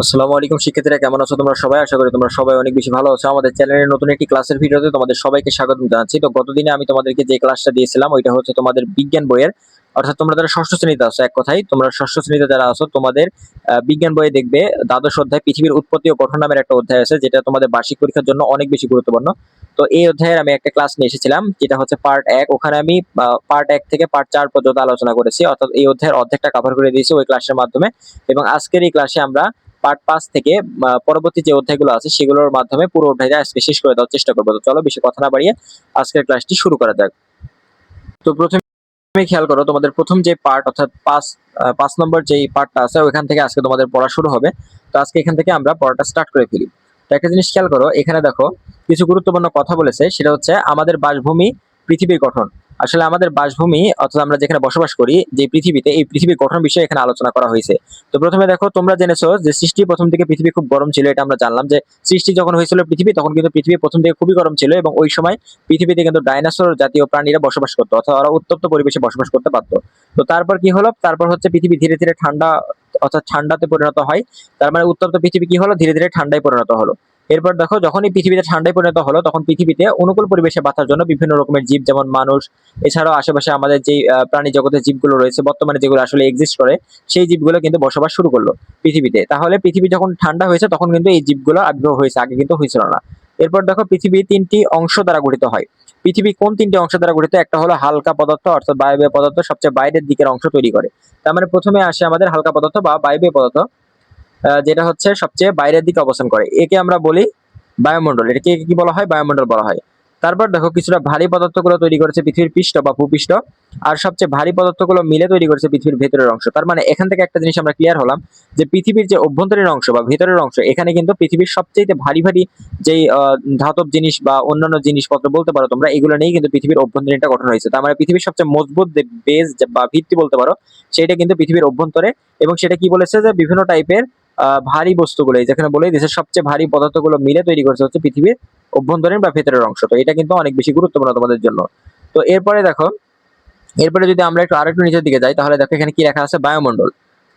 আসসালামু আলাইকুম শিক্ষার্থীরা, কেমন আছো তোমরা সবাই? আশা করি তোমরা সবাই অনেক বেশি ভালো আছো। আমাদের চ্যানেলের নতুন একটি ক্লাসের ভিডিওতে তোমাদের সবাইকে স্বাগত জানাচ্ছি। তো গতদিনে আমি তোমাদেরকে যে ক্লাসটা দিয়েছিলাম, ওইটা হচ্ছে তোমাদের বিজ্ঞান বইয়ের। অর্থাৎ তোমরা যারা ষষ্ঠ শ্রেণীতে আছো, এক কথাই তোমরা ষষ্ঠ শ্রেণীতে যারা আছো, তোমাদের বিজ্ঞান বইয়ে দেখবে দ্বাদশ অধ্যায় পৃথিবীর উৎপত্তি ও গঠন নামের একটা অধ্যায় আছে, যেটা তোমাদের বার্ষিক পরীক্ষার জন্য অনেক বেশি গুরুত্বপূর্ণ। তো এই অধ্যায়ের আমি একটা ক্লাস নিয়ে এসেছিলাম, যেটা হচ্ছে পার্ট এক। ওখানে আমি পার্ট এক থেকে পার্ট চার পর্যন্ত আলোচনা করেছি। অর্থাৎ এই অধ্যায়ের অর্ধেকটা কভার করে দিয়েছি ওই ক্লাসের মাধ্যমে। এবং আজকের এই ক্লাসে আমরা পার্ট পাঁচ থেকে পরবর্তী যে অধ্যায়গুলো আছে, সেগুলোর মাধ্যমে পুরো অধ্যায়টা আজকে শেষ করে দেওয়ার চেষ্টা করব। তো চলো, বেশি কথা না বাড়িয়ে আজকের ক্লাসটি শুরু করা যাক। তো প্রথমে খেয়াল করো, তোমাদের প্রথম যে পার্ট অর্থাৎ পাঁচ পাঁচ নম্বর যে পার্টটা আছে, ওইখান থেকে আজকে তোমাদের পড়া শুরু হবে। তো আজকে এখান থেকে আমরা পড়াটা স্টার্ট করে ফেলি। তো একটা জিনিস খেয়াল করো, এখানে দেখো, কিছু গুরুত্বপূর্ণ কথা বলেছে, সেটা হচ্ছে আমাদের বাসভূমি পৃথিবীর গঠন। আসলে আমাদের বাসভূমি, অর্থাৎ আমরা যেখানে বসবাস করি, যে পৃথিবীতে, এই পৃথিবীর গঠন বিষয়ে এখানে আলোচনা করা হয়েছে। তো প্রথমে দেখো, তোমরা জেনেছো যে সৃষ্টি প্রথম দিকে পৃথিবী খুব গরম ছিল, এটা আমরা জানলাম। যে সৃষ্টি যখন হয়েছিল পৃথিবী, তখন কিন্তু পৃথিবী প্রথম দিকে খুবই গরম ছিল এবং ওই সময় পৃথিবীতে কিন্তু ডাইনোসর জাতীয় প্রাণীরা বসবাস করতো, অর্থাৎ ওরা উত্তপ্ত পরিবেশে বসবাস করতে পারতো। তো তারপর কি হলো? তারপর হচ্ছে পৃথিবী ধীরে ধীরে ঠান্ডা, অর্থাৎ ঠান্ডাতে পরিণত হয়। তার মানে উত্তপ্ত পৃথিবী কি হলো? ধীরে ধীরে ঠান্ডায় পরিণত হলো। এরপর দেখো, যখনই পৃথিবীতে ঠান্ডায় পরিণত হলো, তখন পৃথিবীতে অনুকূল পরিবেশে বাঁচার জন্য বিভিন্ন রকমের জীব, যেমন মানুষ, এছাড়াও আশেপাশে আমাদের যে প্রাণী জগতের জীবগুলো রয়েছে, বর্তমানে যেগুলো আসলে এক্সিস্ট করে, সেই জীবগুলো কিন্তু বসবাস শুরু করল পৃথিবীতে। তাহলে পৃথিবী যখন ঠান্ডা হয়েছে, তখন কিন্তু এই জীবগুলো আগ্রহ হয়েছে, আগে কিন্তু হয়েছিল না। এরপর দেখো, পৃথিবী তিনটি অংশ দ্বারা গঠিত হয়। পৃথিবী কোন তিনটি অংশ দ্বারা গঠিত? একটা হলো হালকা পদার্থ, অর্থাৎ বায়বীয় পদার্থ সবচেয়ে বাইরের দিকের অংশ তৈরি করে। তার মানে প্রথমে আসে আমাদের হালকা পদার্থ বা বায়বীয় পদার্থ। যেটা হচ্ছে সবচেয়ে বাইরের দিকে অবস্থান করে। একে আমরা বলি বায়ুমণ্ডল। এটাকে কি বলা হয়? বায়ুমণ্ডল বলা হয়। তারপর দেখো, কিছুটা ভারী পদার্থগুলো তৈরি করেছে পৃথিবীর পৃষ্ঠ বা ভূপৃষ্ঠ, আর সবচেয়ে ভারী পদার্থগুলো মিলে তৈরি করেছে পৃথিবীর ভেতরের অংশ। তার মানে এখান থেকে একটা জিনিস আমরা ক্লিয়ার হলাম, যে পৃথিবীর যে অভ্যন্তরীণ অংশ বা ভেতরের অংশ, এখানে কিন্তু পৃথিবীর সবচেয়ে ভারী ভারী যেই ধাতব জিনিস বা অন্যান্য জিনিসপত্র বলতে পারো তোমরা, এগুলো নিয়েই কিন্তু পৃথিবীর অভ্যন্তরীণটা গঠন হয়েছে। তার মানে পৃথিবীর সবচেয়ে মজবুত বেজ বা ভিত্তি বলতে পারো, সেটা কিন্তু পৃথিবীর অভ্যন্তরে, এবং সেটা কি বলেছে যে বিভিন্ন টাইপের ভারী বস্তুগুলো যেখানে বলে দেশের সবচেয়ে ভারী পদার্থগুলো মিলে তৈরি করেছে হচ্ছে পৃথিবীর অভ্যন্তরীণ বা ভেতরের অংশ। তো এটা কিন্তু অনেক বেশি গুরুত্বপূর্ণ তোমাদের জন্য। তো এরপরে দেখো, এরপরে যদি আমরা একটু আরেকটু নিচের দিকে যাই, তাহলে দেখো এখানে কি রাখা আছে? বায়ুমণ্ডল।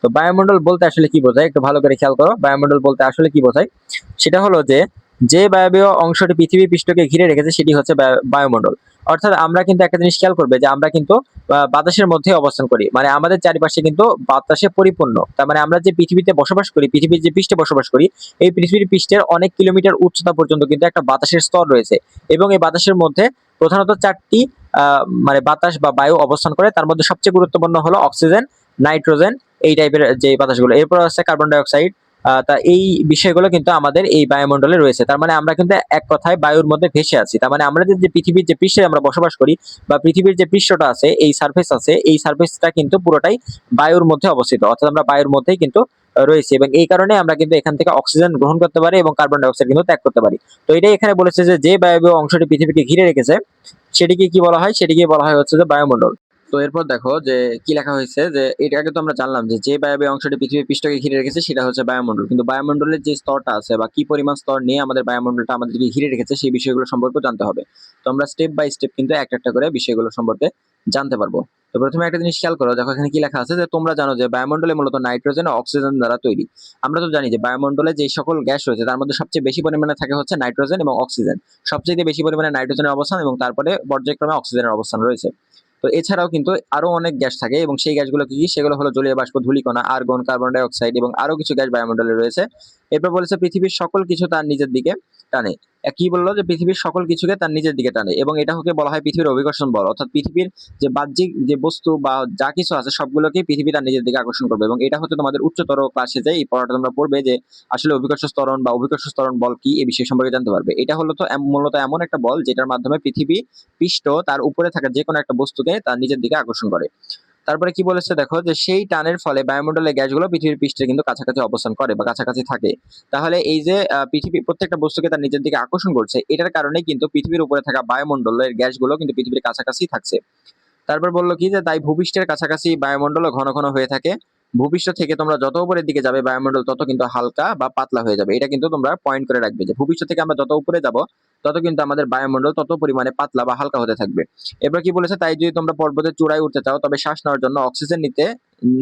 তো বায়ুমণ্ডল বলতে আসলে কি বোঝায়? একটু ভালো করে খেয়াল করো, বায়ুমণ্ডল বলতে আসলে কি বোঝায়? সেটা হলো যে যে বায়বীয় অংশটি পৃথিবী পৃষ্ঠকে ঘিরে রেখেছে সেটি হচ্ছে বায়ু- বায়ুমণ্ডল। অর্থাৎ আমরা কিন্তু একটা জিনিস খেয়াল করবে যে আমরা কিন্তু বাতাসের মধ্যে অবস্থান করি। মানে আমাদের চারিপাশে কিন্তু বাতাসে পরিপূর্ণ। তার মানে আমরা যে পৃথিবীতে বসবাস করি পৃথিবীর যে পৃষ্ঠে বসবাস করি এই পৃথিবীর পৃষ্ঠের অনেক কিলোমিটার উচ্চতা পর্যন্ত কিন্তু একটা বাতাসের স্তর রয়েছে। এবং এই বাতাসের মধ্যে প্রধানত চারটি মানে বাতাস বা বায়ু অবস্থান করে। তার মধ্যে সবচেয়ে গুরুত্বপূর্ণ হলো অক্সিজেন নাইট্রোজেন এই টাইপের যে বাতাসগুলো। এরপর আছে কার্বন ডাই অক্সাইড আহ, তা এই বিষয়গুলো কিন্তু আমাদের এই বায়ুমণ্ডলে রয়েছে। তার মানে আমরা কিন্তু এক কথায় বায়ুর মধ্যে ভেসে আছি। তার মানে আমরা যে পৃথিবীর যে পৃষ্ঠে আমরা বসবাস করি বা পৃথিবীর যে পৃষ্ঠটা আছে, এই সার্ফেস আছে, এই সার্ফেসটা কিন্তু পুরোটাই বায়ুর মধ্যে অবস্থিত। অর্থাৎ আমরা বায়ুর মধ্যেই কিন্তু রয়েছে এবং এই কারণে আমরা কিন্তু এখান থেকে অক্সিজেন গ্রহণ করতে পারি এবং কার্বন ডাই অক্সাইড কিন্তু ত্যাগ করতে পারি। তো এটাই এখানে বলেছে যে যে বায়বীয় অংশটি পৃথিবীকে ঘিরে রেখেছে, সেটিকে কি বলা হয়? সেটিকে বলা হয় হচ্ছে যে বায়ুমণ্ডল। তো এরপর দেখো যে কি লেখা হয়েছে যে এটা আগে তো আমরা জানলাম যে যে বায়বীয় অংশটি পৃথিবীর পৃষ্ঠকে ঘিরে রেখেছে, সেটা হচ্ছে বায়ুমণ্ডল। কিন্তু বায়ুমণ্ডলের যে স্তরটা আছে বা কি পরিমাণ স্তর নিয়ে আমাদের বায়ুমণ্ডলটা আমাদেরকে ঘিরে রেখেছে, সেই বিষয়গুলো সম্পর্কে জানতে হবে। তো আমরা স্টেপ বাই স্টেপ কিন্তু একটা একটা করে বিষয়গুলো সম্পর্কে জানতে পারব। তো প্রথমে একটা জিনিস খেয়াল করো, দেখো এখানে কি লেখা আছে যে তোমরা জানো যে বায়ুমণ্ডলে মূলত নাইট্রোজেন ও অক্সিজেন দ্বারা তৈরি। আমরা তো জানি যে বায়ুমণ্ডলে যে সকল গ্যাস রয়েছে, তার মধ্যে সবচেয়ে বেশি পরিমাণে থাকে হচ্ছে নাইট্রোজেন এবং অক্সিজেন। সবচেয়ে বেশি পরিমাণে নাইট্রোজেনের অবস্থান এবং তারপরে পর্যায়ক্রমে অক্সিজেনের অবস্থান রয়েছে। তো এছাড়াও কিন্তু আরও অনেক গ্যাস থাকে এবং সেই গ্যাসগুলো কি? সেগুলো হলো জলীয় বাষ্প, ধূলিকণা, আর্গন, কার্বন ডাইঅক্সাইড এবং আরও কিছু গ্যাস বায়ুমণ্ডলে রয়েছে। এরপর বলেছে, পৃথিবীর সকল কিছু তার নিজের দিকে টানে। কি বলল? যে পৃথিবীর সকল কিছুকে তার নিজের দিকে টানে এবং এটা হকে বলা হয় পৃথিবীর অভিকর্ষণ বল। অর্থাৎ পৃথিবীর যে বাহ্যিক যে বস্তু বা যা কিছু আছে সবগুলোকে পৃথিবী তার নিজের দিকে আকর্ষণ করবে এবং এটা হচ্ছে তোমাদের উচ্চতর ক্লাসে যে এই পড়াটা তোমরা পড়বে যে আসলে অভিকর্ষ স্তরণ বা অভিকর্ষ স্তরণ বল কি এই বিষয় সম্পর্কে জানতে পারবে। এটা হলো তো মূলত এমন একটা বল যেটার মাধ্যমে পৃথিবী পৃষ্ঠ তার উপরে থাকা যে কোনো একটা বস্তুকে তার নিজের দিকে আকর্ষণ করে। তারপরে কি বলেছে দেখো যে সেই টানের ফলে বায়ুমণ্ডলের গ্যাসগুলো পৃথিবীর পৃষ্ঠে কিন্তু কাছাকাছি অবস্থান করে বা কাছাকাছি থাকে। তাহলে এই যে পৃথিবী প্রত্যেকটা বস্তুকে তার নিজের দিকে আকর্ষণ করছে, এটার কারণে কিন্তু পৃথিবীর উপরে থাকা বায়ুমণ্ডলের গ্যাসগুলো কিন্তু পৃথিবীর কাছাকাছি থাকছে। তারপর বলল কি যে, তাই ভূপৃষ্ঠের কাছাকাছি বায়ুমণ্ডল ঘন ঘন হয়ে থাকে। ভূপৃষ্ঠ থেকে তোমরা যত উপরের দিকে যাবে বায়ুমণ্ডল, তত কিন্তু হালকা বা পাতলা হয়ে যাবে। এটা কিন্তু তোমরা পয়েন্ট করে রাখবে যে ভূপৃষ্ঠ থেকে আমরা যত উপরে যাব, তত কিন্তু আমাদের বায়ুমণ্ডল তত পরিমাণে পাতলা বা হালকা হতে থাকবে। এবার কি বলেছে? তাই যদি তোমরা পর্বতের চূড়ায় উঠতে চাও, তবে শ্বাস নেওয়ার জন্য অক্সিজেন নিতে,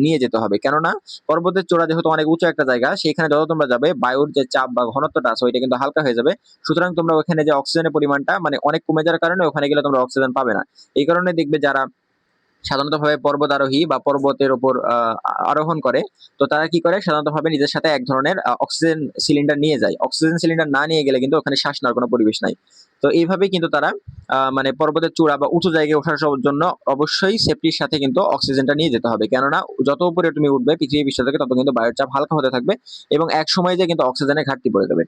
নিয়ে যেতে হবে। কেননা পর্বতের চূড়া যেহেতু অনেক উঁচু একটা জায়গা সেখানে যত তোমরা যাবে, বায়ুর যে চাপ বা ঘনত্বটা আছে, ওইটা কিন্তু হালকা হয়ে যাবে। সুতরাং তোমরা ওখানে যে অক্সিজেনের পরিমাণটা মানে অনেক কমে যাওয়ার কারণে ওখানে গেলে তোমরা অক্সিজেন পাবে না। এই কারণে দেখবে যারা সাধারণতভাবে পর্বত আরোহী বা পর্বতের উপর আরোহণ করে। তো তারা কি করে? সাধারণতভাবে নিজের সাথে এক ধরনের অক্সিজেন সিলিন্ডার নিয়ে যায়। অক্সিজেন সিলিন্ডার না নিয়ে গেলে কিন্তু ওখানে শ্বাস নেওয়ার কোনো পরিবেশ নাই। তো এইভাবেই কিন্তু তারা মানে পর্বতের চূড়া বা উঁচু জায়গায় ওঠার জন্য অবশ্যই সেফটির সাথে কিন্তু অক্সিজেনটা নিয়ে যেতে হবে। কেননা যত উপরে তুমি উঠবে পৃথিবী বিশ্ব থেকে তত কিন্তু বায়ুর চাপ হালকা হতে থাকবে এবং এক সময় যে কিন্তু অক্সিজেনের ঘাটতি পড়ে যাবে।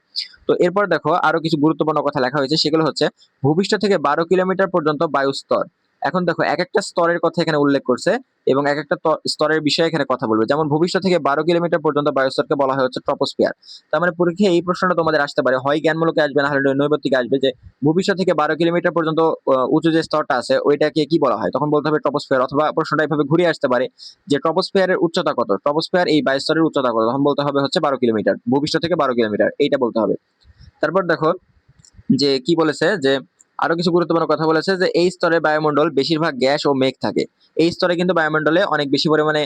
তো এরপর দেখো আরও কিছু গুরুত্বপূর্ণ কথা লেখা হয়েছে, সেগুলো হচ্ছে, ভূপৃষ্ঠ থেকে বারো কিলোমিটার পর্যন্ত বায়ু স্তর এখন দেখো এক একটা স্তরের কথা এখানে উল্লেখ করছে এবং এক একটা স্তরের বিষয়ে এখানে কথা বলবে। যেমন ভূপৃষ্ঠ থেকে বারো কিলোমিটার পর্যন্ত বায়ুস্তরকে বলা হয় হচ্ছে ট্রপোস্ফিয়ার। তার মানে পরীক্ষায় এই প্রশ্নটা তোমাদের আসতে পারে। হয় জ্ঞানমূলকে আসবে, না হলে নৈবত্তিকে আসবে। যে ভূপৃষ্ঠ থেকে বারো কিলোমিটার পর্যন্ত উঁচু যে স্তরটা আছে, ওইটাকে কি বলা হয়? তখন বলতে হবে ট্রপোস্ফিয়ার। অথবা প্রশ্নটা এভাবে ঘুরে আসতে পারে যে ট্রপোস্ফিয়ারের উচ্চতা কত? ট্রপোস্ফিয়ার এই বায়ুস্তরের উচ্চতা কত? তখন বলতে হবে হচ্ছে বারো কিলোমিটার। ভবিষ্যৎ থেকে বারো কিলোমিটার। এইটা বলতে হবে। তারপর দেখো যে কি বলেছে যে আরও কিছু গুরুত্বপূর্ণ কথা বলেছে যে, এই স্তরে বায়ুমণ্ডল বেশিরভাগ গ্যাস ও মেঘ থাকে। এই স্তরে কিন্তু বায়ুমণ্ডলে অনেক বেশি পরিমাণে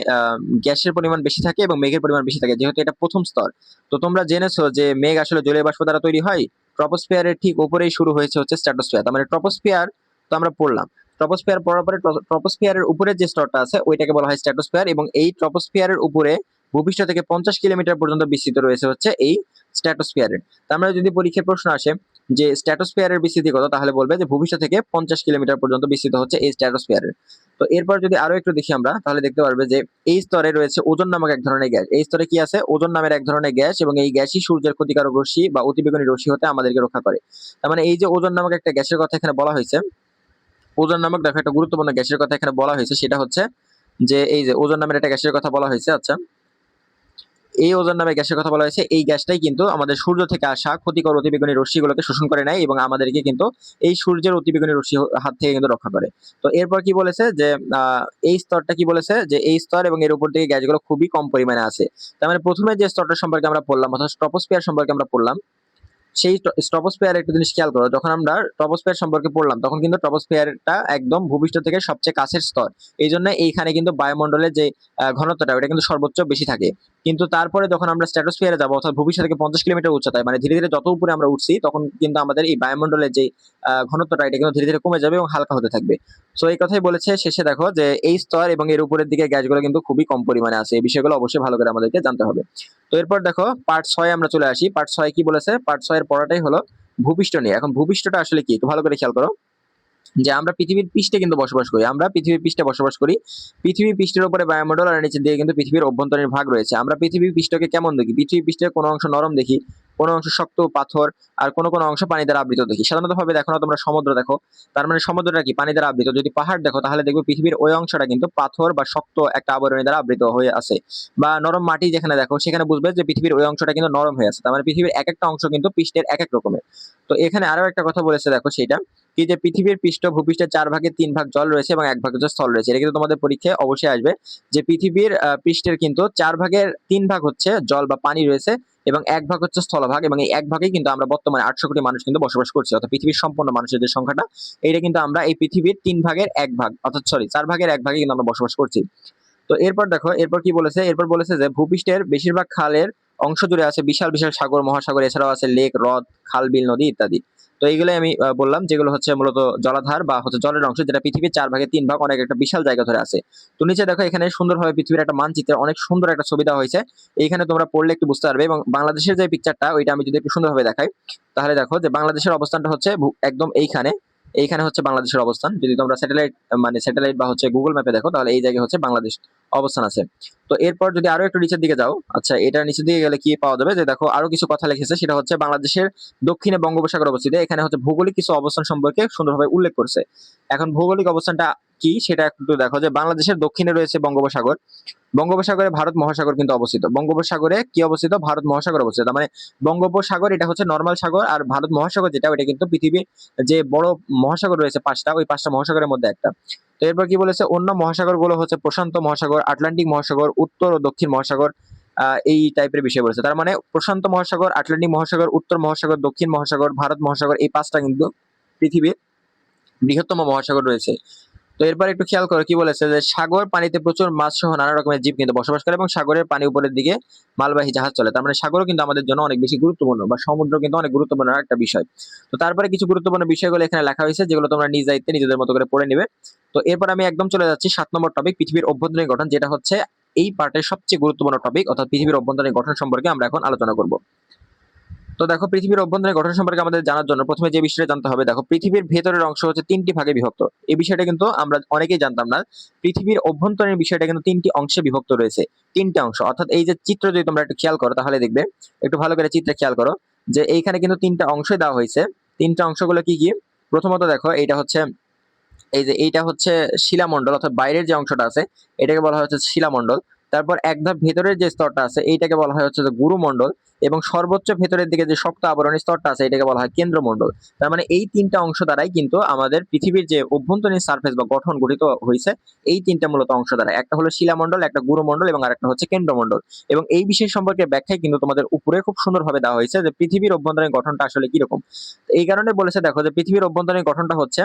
গ্যাসের পরিমাণ বেশি থাকে এবং মেঘের পরিমাণ বেশি থাকে, যেহেতু এটা প্রথম স্তর। তো তোমরা জেনেছো যে, মেঘ আসলে জলীয় বাষ্প দ্বারা তৈরি হয়, ট্রপোস্ফিয়ারের ঠিক উপরেই শুরু হয়েছে হচ্ছে স্ট্যাটোস্ফিয়ার। তার মানে ট্রপোস্ফিয়ার তো আমরা পড়লাম। ট্রপোস্ফিয়ার পড়ার পরে ট্রপোস্ফিয়ারের উপরে যে স্তরটা আছে, ওইটাকে বলা হয় স্ট্যাটোস্ফিয়ার এবং এই ট্রপোস্ফিয়ারের উপরে ভূপৃষ্ঠ থেকে পঞ্চাশ কিলোমিটার পর্যন্ত বিস্তৃত রয়েছে হচ্ছে এই স্ট্র্যাটোস্ফিয়ারের তার মানে যদি পরীক্ষায় প্রশ্ন আসে যে স্ট্র্যাটোস্ফিয়ারের বিস্তৃতি কত তাহলে বলবে যে ভূপৃষ্ঠ থেকে পঞ্চাশ কিলোমিটার পর্যন্ত বিস্তৃত হচ্ছে এই স্ট্র্যাটোস্ফিয়ারের তো এরপর যদি আরও একটু দেখি আমরা, তাহলে দেখতে পারবে যে এই স্তরে রয়েছে ওজন নামক এক ধরনের গ্যাস। এই স্তরে কি আছে? ওজন নামের এক ধরনের গ্যাস এবং এই গ্যাসই সূর্যের ক্ষতিকারক রশ্মি বা অতিবেগুনি রশ্মি হতে আমাদেরকে রক্ষা করে। তার মানে এই যে ওজন নামক একটা গ্যাসের কথা এখানে বলা হয়েছে, ওজন নামক দেখো একটা গুরুত্বপূর্ণ গ্যাসের কথা এখানে বলা হয়েছে, সেটা হচ্ছে যে এই যে ওজন নামের একটা গ্যাসের কথা বলা হয়েছে আচ্ছা। এই ওজন নামে গ্যাসের কথা বলা হয়েছে। এই গ্যাসটাই কিন্তু আমাদের সূর্য থেকে আসা ক্ষতিকর অতিবেগুনি রশ্মিগুলোকে শোষণ করে নেয় এবং আমাদেরকে কিন্তু এই সূর্যের অতিবেগুনি রশ্মি হাত থেকে কিন্তু রক্ষা করে। তো এরপর কি বলেছে যে এই স্তরটা কি বলেছে যে, এই স্তর এবং এর উপর থেকে গ্যাসগুলো খুবই কম পরিমাণে আছে তার মানে প্রথমে যে স্তরটা সম্পর্কে আমরা পড়লাম অর্থাৎ ট্রপোস্পিয়ার সম্পর্কে আমরা পড়লাম সেই ট্রপোস্ফিয়ার একটা জিনিস খেয়াল করো, যখন আমরা ট্রপোস্ফিয়ার সম্পর্কে পড়লাম, তখন কিন্তু ট্রপোস্ফিয়ারটা একদম ভূপৃষ্ঠ থেকে সবচেয়ে কাছের স্তর। এই জন্য এইখানে কিন্তু বায়ুমণ্ডলের যে ঘনত্বটা, ওটা কিন্তু সর্বোচ্চ বেশি থাকে। কিন্তু তারপরে যখন আমরা স্ট্র্যাটোস্ফিয়ারে যাব, অর্থাৎ ভবিষ্যৎ থেকে পঞ্চাশ কিলোমিটার উচ্চতায় মানে ধীরে ধীরে যত উপরে আমরা উঠছি, তখন কিন্তু আমাদের এই বায়ুমণ্ডলের যে ঘনত্বটা, এটা কিন্তু ধীরে ধীরে কমে যাবে এবং হালকা হতে থাকবে। সো এই কথাই বলেছে শেষে দেখো যে, এই স্তর এবং এর উপরের দিকে গ্যাসগুলো কিন্তু খুবই কম পরিমাণে আছে। এই বিষয়গুলো অবশ্যই ভালো করে আমাদেরকে জানতে হবে। তো এরপর দেখো পার্ট ছয় আমরা চলে আসি। পার্ট ছয় কি বলেছে? পার্ট ছয়ের পড়াটাই হলো ভূপৃষ্ঠ নিয়ে। এখন ভূপৃষ্ঠটা আসলে কি? একটু ভালো করে খেয়াল করো। যে আমরা পৃথিবীর পৃষ্ঠে কিন্তু বসবাস করি। আমরা পৃথিবীর পৃষ্ঠে বসবাস করি। পৃথিবীর পৃষ্ঠের উপরে বায়ুমণ্ডল আর নিচে দিয়ে কিন্তু পৃথিবীর অভ্যন্তরীণ ভাগ রয়েছে। আমরা পৃথিবীর পৃষ্ঠকে কেমন দেখি? পৃথিবীর পৃষ্ঠের কোনো অংশ নরম দেখি। কোনো অংশ শক্ত পাথর আর কোনো কোনো অংশ পানি দ্বারা আবৃত দেখি। সাধারণত ভাবে দেখো না, তোমরা সমুদ্র দেখো। তার মানে সমুদ্রটা কি? পানি দ্বারা আবৃত। যদি পাহাড় দেখো, তাহলে দেখবে পৃথিবীর ওই অংশটা কিন্তু পাথর বা শক্ত একটা আবরণী দ্বারা আবৃত হয়ে আছে। বা নরম মাটি যেখানে দেখো, সেখানে বুঝবে যে পৃথিবীর ওই অংশটা কিন্তু নরম হয়ে আছে। তার মানে পৃথিবীর এক একটা অংশ কিন্তু পৃষ্ঠের এক এক রকমের। তো এখানে আরও একটা কথা বলেছে, দেখো সেটা। কি যে পৃথিবীর পৃষ্ঠ ভূপৃষ্ঠের চার ভাগের তিন ভাগ জল রয়েছে এবং এক ভাগ হচ্ছে স্থল রয়েছে, এটা কিন্তু তোমাদের পরীক্ষায় অবশ্যই আসবে যে পৃথিবীর পৃষ্ঠের কিন্তু চার ভাগের তিন ভাগ হচ্ছে জল বা পানি রয়েছে এবং এক ভাগ হচ্ছে স্থলভাগ এবং এই এক ভাগেই কিন্তু আমরা বর্তমানে আটশো কোটি মানুষ কিন্তু বসবাস করছি, অর্থাৎ পৃথিবীর সম্পূর্ণ মানুষের যে সংখ্যাটা এটা কিন্তু আমরা এই পৃথিবীর তিন ভাগের এক ভাগ, অর্থাৎ সরি চার ভাগের এক ভাগে কিন্তু আমরা বসবাস করছি। তো এরপর দেখো, এরপর কি বলেছে? এরপর বলেছে যে ভূপৃষ্ঠের বেশিরভাগ খালের অংশ জুড়ে আছে বিশাল বিশাল সাগর, মহাসাগর, এছাড়াও আছে লেক, হ্রদ, খাল, বিল, নদী, ইত্যাদি। তো এইগুলোই আমি বললাম, যেগুলো হচ্ছে মূলত জলাধার বা হচ্ছে জলের অংশ, যেটা পৃথিবীর চার ভাগে তিন ভাগ অনেক একটা বিশাল জায়গা ধরে আছে। তো নিচে দেখো, এখানে সুন্দরভাবে পৃথিবীর একটা মানচিত্রে অনেক সুন্দর একটা ছবি দেওয়া হয়েছে। এইখানে তোমরা পড়লে একটু বুঝতে পারবে এবং বাংলাদেশের যে পিকচারটা ওইটা আমি যদি একটু সুন্দরভাবে দেখাই। তাহলে দেখো যে বাংলাদেশের অবস্থানটা হচ্ছে একদম এইখানে। এইখানে হচ্ছে বাংলাদেশের অবস্থান। যদি তোমরা স্যাটেলাইট মানে স্যাটেলাইট বা হচ্ছে গুগল ম্যাপে দেখো, তাহলে এই জায়গায় হচ্ছে বাংলাদেশ অবস্থান আছে। তো এরপর যদি আরও একটু নিচের দিকে যাও আচ্ছা এটা নিচের দিকে গেলে কি পাওয়া যাবে? যে দেখো, আরও কিছু কথা লিখেছে, সেটা হচ্ছে বাংলাদেশের দক্ষিণে বঙ্গোপসাগর অবস্থিত। এখানে হচ্ছে ভৌগোলিক কিছু অবস্থান সম্পর্কে সুন্দরভাবে উল্লেখ করছে। এখন ভৌগোলিক অবস্থানটা কি? সেটা একটু দেখো যে বাংলাদেশের দক্ষিণে রয়েছে বঙ্গোপসাগর। বঙ্গোপসাগরে ভারত মহাসাগর কিন্তু অবস্থিত। বঙ্গোপসাগরে কি অবস্থিত? ভারত মহাসাগর অবস্থিত। মানে বঙ্গোপসাগর এটা হচ্ছে নর্মাল সাগর আর ভারত মহাসাগর যেটা ওটা কিন্তু পৃথিবীর যে বড় মহাসাগর রয়েছে পাঁচটা, ওই পাঁচটা মহাসাগরের মধ্যে একটা। তো এরপর কি বলেছে? অন্য মহাসাগরগুলো হচ্ছে প্রশান্ত মহাসাগর, আটলান্টিক মহাসাগর, উত্তর ও দক্ষিণ মহাসাগর এই টাইপের বিষয় বলেছে। তার মানে প্রশান্ত মহাসাগর, আটলান্টিক মহাসাগর, উত্তর মহাসাগর, দক্ষিণ মহাসাগর, ভারত মহাসাগর, এই পাঁচটা কিন্তু পৃথিবীর বৃহত্তম মহাসাগর রয়েছে। তো এরপর একটু খেয়াল করো কি বলেছে যে সাগর পানিতে প্রচুর মাছ সহ নানা রকমের জীব কিন্তু বসবাস করে এবং সাগরের পানি উপরের দিকে মালবাহী জাহাজ চলে। তার মানে সাগরও কিন্তু আমাদের জন্য অনেক বেশি গুরুত্বপূর্ণ বা সমুদ্র কিন্তু অনেক গুরুত্বপূর্ণ একটা বিষয়। তো তারপরে কিছু গুরুত্বপূর্ণ বিষয়গুলো এখানে লেখা হয়েছে যেগুলো তোমরা নিজ দায়িত্বে নিজেদের মতো করে পড়ে নেবে। তো এরপর আমি একদম চলে যাচ্ছি সাত নম্বর টপিক পৃথিবীর অভ্যন্তরীণ গঠন, যেটা হচ্ছে এই পার্টের সবচেয়ে গুরুত্বপূর্ণ টপিক অর্থাৎ পৃথিবীর অভ্যন্তরীণ গঠন সম্পর্কে আমরা এখন আলোচনা করব। তো দেখো, পৃথিবীর অভ্যন্তরীণ গঠন সম্পর্কে আমাদের জানার জন্য প্রথমে যে বিষয়টা জানতে হবে, দেখো, পৃথিবীর ভেতরের অংশ হচ্ছে তিনটি ভাগে বিভক্ত। এই বিষয়টা কিন্তু আমরা অনেকেই জানতাম না। পৃথিবীর অভ্যন্তরীণ বিষয়টা কিন্তু তিনটি অংশে বিভক্ত রয়েছে, তিনটা অংশ। অর্থাৎ এই যে চিত্র যদি তোমরা একটু খেয়াল করো, তাহলে দেখবে, একটু ভালো করে চিত্রে খেয়াল করো যে এইখানে কিন্তু তিনটা অংশ দেওয়া হয়েছে। তিনটা অংশগুলো কি কি? প্রথমত দেখো, এইটা হচ্ছে, এই যে এইটা হচ্ছে শিলামণ্ডল, অর্থাৎ বাইরের যে অংশটা আছে, এটাকে বলা হচ্ছে শিলামণ্ডল। তারপর এক ধাপ ভেতরের যে স্তরটা আছে, এইটাকে বলা হয় হচ্ছে যে গুরুমণ্ডল এবং সর্বোচ্চ ভেতরের দিকে যে শক্ত আবরণী স্তরটা আছে, এটাকে বলা হয় কেন্দ্রমণ্ডল। তার মানে এই তিনটা অংশ দ্বারাই কিন্তু আমাদের পৃথিবীর যে অভ্যন্তরীণ সার্ফেস বা গঠন গঠিত হয়েছে এই তিনটা মূলত অংশ দ্বারা একটা হলো শিলামণ্ডল, একটা গুরুমণ্ডল এবং আরেকটা হচ্ছে কেন্দ্রমণ্ডল। এবং এই বিষয় সম্পর্কে ব্যাখ্যায় কিন্তু তোমাদের উপরে খুব সুন্দরভাবে দেওয়া হয়েছে যে পৃথিবীর অভ্যন্তরীণ গঠনটা আসলে কীরকম। এই কারণে বলেছে দেখো যে পৃথিবীর অভ্যন্তরীণ গঠনটা হচ্ছে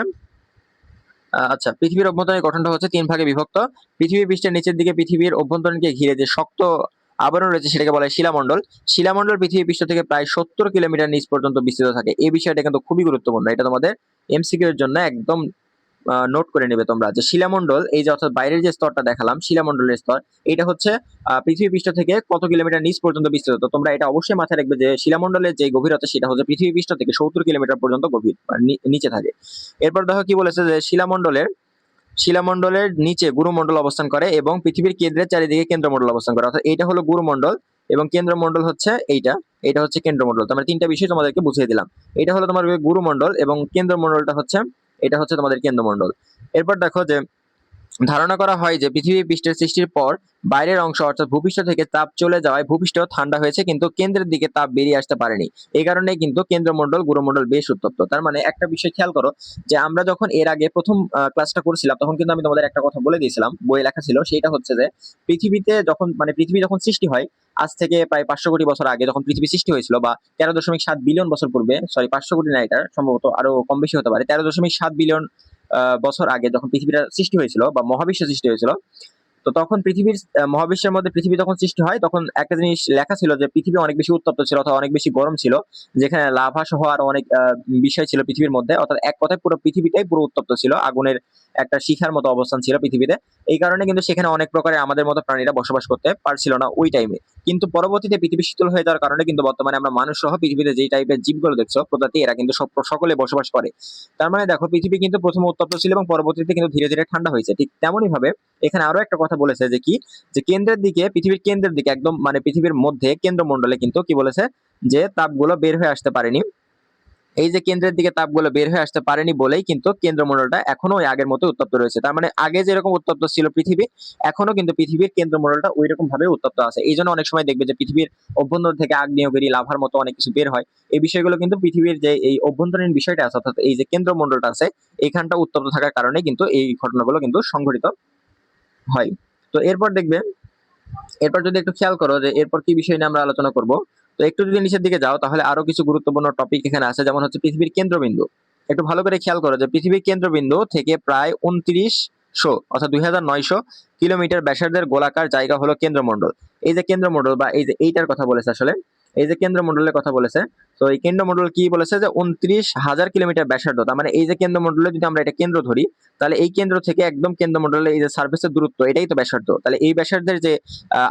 আচ্ছা পৃথিবীর অভ্যন্তরীণ গঠনটা হচ্ছে তিন ভাগে বিভক্ত। পৃথিবী পৃষ্ঠের নিচের দিকে পৃথিবীর অভ্যন্তরীণকে ঘিরে যে শক্ত আবরণ রয়েছে সেটাকে বলা হয় শিলামণ্ডল। শিলামণ্ডল পৃথিবী পৃষ্ঠ থেকে প্রায় সত্তর কিলোমিটার নিচ পর্যন্ত বিস্তৃত থাকে। এই বিষয়টা কিন্তু খুবই গুরুত্বপূর্ণ। এটা তোমাদের এমসিকিউ এর জন্য একদম নোট করে নেবে তোমরা যে শিলামণ্ডল, এই যে অর্থাৎ বাইরের যে স্তরটা দেখালাম, শিলামণ্ডলের স্তর, এটা হচ্ছে পৃথিবী পৃষ্ঠ থেকে কত কিলোমিটার নিচ পর্যন্ত বিস্তৃত? তো তোমরা এটা অবশ্যই মাথায় রাখবে যে শিলামণ্ডলের যে গভীরতা, সেটা হচ্ছে পৃথিবী পৃষ্ঠ থেকে সত্তর কিলোমিটার পর্যন্ত গভীর নিচে থাকে। এরপর দেখো কি বলেছে যে শিলামণ্ডলের শিলামণ্ডলের নিচে গুরুমণ্ডল অবস্থান করে এবং পৃথিবীর কেন্দ্রের চারিদিকে কেন্দ্রমণ্ডল অবস্থান করে। অর্থাৎ এইটা হলো গুরুমণ্ডল এবং কেন্দ্রমণ্ডল হচ্ছে এইটা এটা হচ্ছে কেন্দ্রমণ্ডল। তো আমরা তিনটা বিষয় তোমাদেরকে বুঝিয়ে দিলাম। এটা হলো তোমার গুরুমণ্ডল এবং কেন্দ্রমণ্ডলটা হচ্ছে এটা হচ্ছে তোমাদের কেন্দ্রমণ্ডল। এরপর দেখো যে, ধারণা করা হয় যে পৃথিবী পৃষ্ঠের সৃষ্টির পর বাইরের অংশ অর্থাৎ ভূপৃষ্ঠ থেকে তাপ চলে যাওয়ায় ভূপৃষ্ঠ ঠান্ডা হয়েছে কিন্তু কেন্দ্রের দিকে তাপ বেরিয়ে আসতে পারেনি। এই কারণে কিন্তু কেন্দ্রমণ্ডল, গুরুমণ্ডল বেশ উত্তপ্ত। তার মানে একটা বিষয় খেয়াল করো যে, আমরা যখন এর আগে প্রথম ক্লাসটা করছিলাম, তখন কিন্তু আমি তোমাদের একটা কথা বলে দিয়েছিলাম বই লেখা ছিল, সেটা হচ্ছে যে, পৃথিবীতে যখন মানে পৃথিবী যখন সৃষ্টি হয় আজ থেকে প্রায় পাঁচশো কোটি বছর আগে যখন পৃথিবী সৃষ্টি হয়েছিল বা তেরো দশমিক সাত বিলিয়ন বছর পূর্বে সরি পাঁচশো কোটি না এটা সম্ভবত আরও কম বেশি হতে পারে, তেরো দশমিক সাত বিলিয়ন বছর আগে যখন পৃথিবীটা সৃষ্টি হয়েছিল বা মহাবিশ্ব সৃষ্টি হয়েছিল, তো তখন পৃথিবীর মহাবিশ্বের মধ্যে পৃথিবী যখন সৃষ্টি হয়, তখন একটা জিনিস লেখা ছিল যে পৃথিবী অনেক বেশি উত্তপ্ত ছিল অথবা অনেক বেশি গরম ছিল, যেখানে লাভা সহ আর অনেক বিষয় ছিল পৃথিবীর মধ্যে, অর্থাৎ এক কথায় পুরো পৃথিবীটাই পুরো উত্তপ্ত ছিল, আগুনের একটা শিখার মতো অবস্থান ছিল পৃথিবীতে। এই কারণে কিন্তু সেখানে অনেক প্রকারের আমাদের মতো প্রাণীরা বসবাস করতে পারছিল না ওই টাইমে কিন্তু পরবর্তীতে পৃথিবী শীতল হয়ে যাওয়ার কারণে কিন্তু বর্তমানে আমরা মানুষ সহ পৃথিবীতে যেই টাইপের জীবগুলো দেখছ, প্রজাতি, এরা কিন্তু সব সকলে বসবাস করে। তার মানে দেখো, পৃথিবী কিন্তু প্রথমে উত্তপ্ত ছিল এবং পরবর্তীতে কিন্তু ধীরে ধীরে ঠান্ডা হয়েছে। ঠিক তেমনই ভাবে এখানে আরও একটা কথা বলেছে যে কি, যে কেন্দ্রের দিকে, পৃথিবীর কেন্দ্রের দিকে একদম মানে পৃথিবীর মধ্যে কেন্দ্রমণ্ডলে কিন্তু কি বলেছে, যে তাপগুলো বের হয়ে আসতে পারেনি। এই যে কেন্দ্রের দিকে তাপগুলো বের হয়ে আসতে পারেনি বলেই কিন্তু কেন্দ্রমণ্ডলটা এখনও ওই আগের মতো উত্তপ্ত রয়েছে। তার মানে আগে যেরকম উত্তপ্ত ছিল পৃথিবী, এখনও কিন্তু পৃথিবীর কেন্দ্রমণ্ডলটা ওই রকম ভাবে উত্তপ্ত আছে। এই জন্য অনেক সময় দেখবে যে পৃথিবীর অভ্যন্তর থেকে আগ্নেয়গিরি লাভার মতো অনেক কিছু বের হয়। এই বিষয়গুলো কিন্তু পৃথিবীর যে এই অভ্যন্তরীণ বিষয়টা আছে, অর্থাৎ এই যে কেন্দ্রমণ্ডলটা আছে এইখানটা উত্তপ্ত থাকার কারণে কিন্তু এই ঘটনাগুলো কিন্তু সংঘটিত হয়। তো এরপর দেখবে, এরপর যদি একটু খেয়াল করো যে এরপর কি বিষয় নিয়ে আমরা আলোচনা করব তো একটু যদি নিচের দিকে যাও, তাহলে আরও কিছু গুরুত্বপূর্ণ টপিক এখানে আছে, যেমন হচ্ছে পৃথিবীর কেন্দ্রবিন্দু। একটু ভালো করে খেয়াল করো যে পৃথিবীর কেন্দ্রবিন্দু থেকে প্রায় উনত্রিশশো অর্থাৎ দুই হাজার নয়শো কিলোমিটার ব্যাসার্ধের গোলাকার জায়গা হলো কেন্দ্রমন্ডল এই যে কেন্দ্রমণ্ডল বা এই যে এইটার কথা বলেছে আসলে এই যে কেন্দ্রমণ্ডলের কথা বলেছে, তো এই কেন্দ্রমণ্ডল কি বলেছে যে উনত্রিশ হাজার কিলোমিটার ব্যাসার্ধ, তার মানে এই যে কেন্দ্রমণ্ডলে যদি আমরা এটা কেন্দ্র ধরি, তাহলে এই কেন্দ্র থেকে একদম কেন্দ্রমণ্ডলে এই যে সার্ভিসের দূরত্ব, এটাই তো ব্যাসার্ধ। তাহলে এই ব্যাসার্ধের যে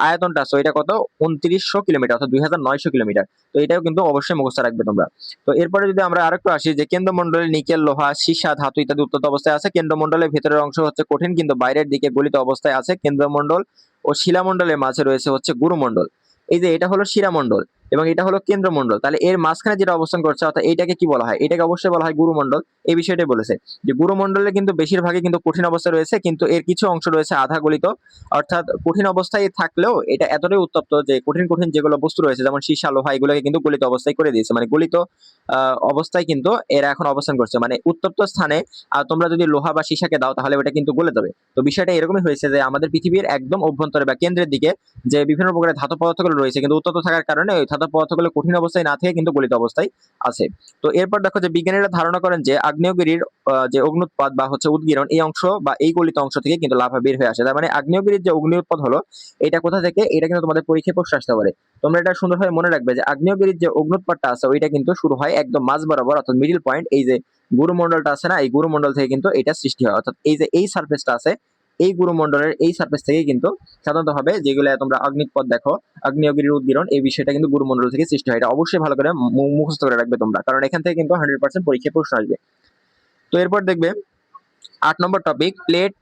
আয়তনটা আছে এটা কত? উনত্রিশশো কিলোমিটার, অর্থাৎ দুই হাজার নয়শো কিলোমিটার। তো এটাও কিন্তু অবশ্যই মুখস্থ রাখবে তোমরা। তো এরপরে যদি আমরা আরেকটু আসি, যে কেন্দ্রমণ্ডলে নিকেল, লোহা, সীসা, ধাতু ইত্যাদি উত্তপ্ত অবস্থায় আছে কেন্দ্রমণ্ডলের ভেতরের অংশ হচ্ছে কঠিন, কিন্তু বাইরের দিকে গলিত অবস্থায় আছে। কেন্দ্রমণ্ডল ও শিলামণ্ডলের মাঝে রয়েছে হচ্ছে গুরুমণ্ডল এই যে এটা হলো শিলামণ্ডল এবং এটা হলো কেন্দ্রমণ্ডল। তাহলে এর মাঝখানে যেটা অবস্থান করছে, অর্থাৎ এটাকে কি বলা হয়? এটাকে অবশ্যই বলা হয় গুরুমণ্ডল। এই বিষয়টাই বলেছে যে গুরুমণ্ডলে কিন্তু বেশিরভাগই কিন্তু কঠিন অবস্থায় রয়েছে, কিন্তু এর কিছু অংশ রয়েছে আধা গলিত অর্থাৎ কঠিন অবস্থায় থাকলেও এটা এতটাই উত্তপ্ত যে কঠিন কঠিন যেগুলো বস্তু রয়েছে, যেমন সীসা, লোহা, এগুলোকে কিন্তু গলিত অবস্থায় করে দিয়েছে। মানে গলিত অবস্থায় কিন্তু এরা এখন অবস্থান করছে। মানে উত্তপ্ত স্থানে তোমরা যদি লোহা বা সীসাকে দাও, তাহলে ওটা কিন্তু গলে যাবে। তো বিষয়টা এরকমই হয়েছে যে আমাদের পৃথিবীর একদম অভ্যন্তরে বা কেন্দ্রের দিকে যে বিভিন্ন প্রকারের ধাতব পদার্থগুলো রয়েছে, কিন্তু উত্তপ্ত থাকার কারণে ওই ধাতব পদার্থগুলো কঠিন অবস্থায় না থেকে কিন্তু গলিত অবস্থায় আছে। তো এরপর দেখো যে বিজ্ঞানীরা ধারণা করেন যে আগ্নেয়গিরির যে অগ্নুৎপাত বা হচ্ছে উদ্গীরণ এই অংশ বা এই গলিত অংশ থেকে কিন্তু লাভা বের হয়ে আসে। তার মানে আগ্নেয়গিরির যে অগ্নি উৎপাদ হলো, এটা কোথা থেকে? এটা কিন্তু তোমাদের পরীক্ষায় প্রশ্ন আসতে পারে। তোমরা এটা সুন্দরভাবে মনে রাখবে যে আগ্নেয়গিরির যে অগ্নুৎপাতটা আছে, ওইটা কিন্তু শুরু হয় একদম মাঝ বরাবর, অর্থাৎ মিডিল পয়েন্ট এই যে গুরুমন্ডলটা আছে না, এই গুরুমন্ডল থেকে কিন্তু এটা সৃষ্টি হয়। অর্থাৎ এই যে এই সার্ফেসটা আছে এই গুরুমণ্ডলের এই সার্ফেস থেকে কিন্তু সাধারণতভাবে যেগুলো তোমরা অগ্নিপথ দেখো, আগ্নেয়গিরির উদ্গীরণ, এই বিষয়টা কিন্তু গুরুমণ্ডল থেকে সৃষ্টি হয়। এটা অবশ্যই ভালো করে মুখস্থ করে রাখবে তোমরা। কারণ এখান থেকে কিন্তু হান্ড্রেড পার্সেন্ট পরীক্ষায় প্রশ্ন আসবে। তো এরপর দেখবে আট নম্বর টপিক প্লেট